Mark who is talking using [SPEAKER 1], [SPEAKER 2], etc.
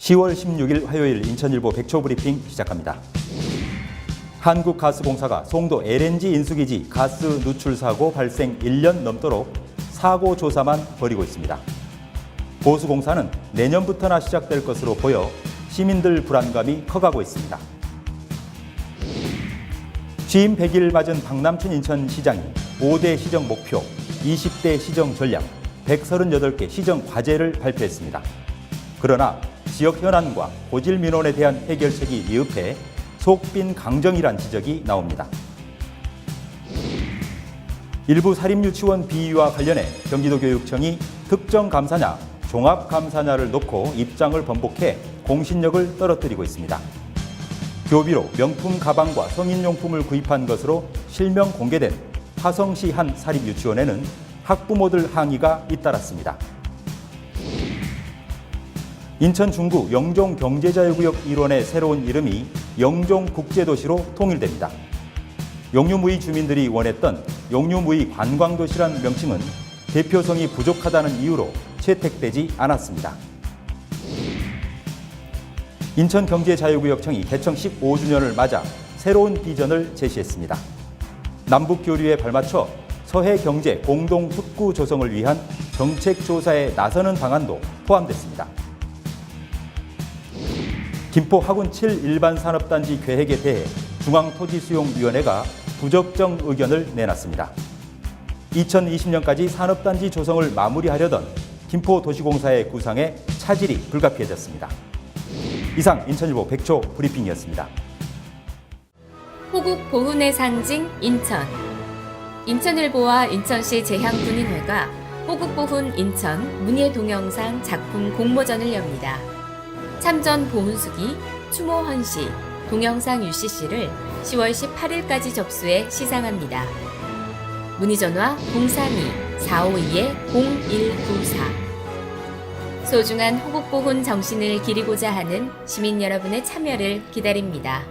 [SPEAKER 1] 10월 16일 화요일 인천일보 백초 브리핑 시작합니다. 한국가스공사가 송도 LNG 인수기지 가스 누출 사고 발생 1년 넘도록 사고 조사만 벌이고 있습니다. 보수공사는 내년부터나 시작될 것으로 보여 시민들 불안감이 커가고 있습니다. 취임 100일 맞은 박남춘 인천시장이 5대 시정 목표, 20대 시정 전략, 138개 시정 과제를 발표했습니다. 그러나 지역 현안과 고질 민원에 대한 해결책이 미흡해 속빈 강정이란 지적이 나옵니다. 일부 사립유치원 비위와 관련해 경기도교육청이 특정 감사냐, 종합 감사냐를 놓고 입장을 번복해 공신력을 떨어뜨리고 있습니다. 교비로 명품 가방과 성인용품을 구입한 것으로 실명 공개된 화성시 한 사립유치원에는 학부모들 항의가 잇따랐습니다. 인천 중구 영종 경제자유구역 일원의 새로운 이름이 영종 국제도시로 통일됩니다. 용류무의 주민들이 원했던 용류무의 관광도시란 명칭은 대표성이 부족하다는 이유로 채택되지 않았습니다. 인천경제자유구역청이 개청 15주년을 맞아 새로운 비전을 제시했습니다. 남북 교류에 발맞춰 서해 경제 공동 특구 조성을 위한 정책 조사에 나서는 방안도 포함됐습니다. 김포 하군 7 일반 산업단지 계획에 대해 중앙토지수용위원회가 부적정 의견을 내놨습니다. 2020년까지 산업단지 조성을 마무리하려던 김포도시공사의 구상에 차질이 불가피해졌습니다. 이상 인천일보 백초 브리핑이었습니다.
[SPEAKER 2] 호국 보훈의 상징 인천. 인천일보와 인천시 재향군인회가 호국 보훈 인천 문예 동영상 작품 공모전을 엽니다. 참전 보훈수기, 추모 헌시, 동영상 UCC를 10월 18일까지 접수해 시상합니다. 문의 전화 032-452-0194 소중한 호국 보훈 정신을 기리고자 하는 시민 여러분의 참여를 기다립니다.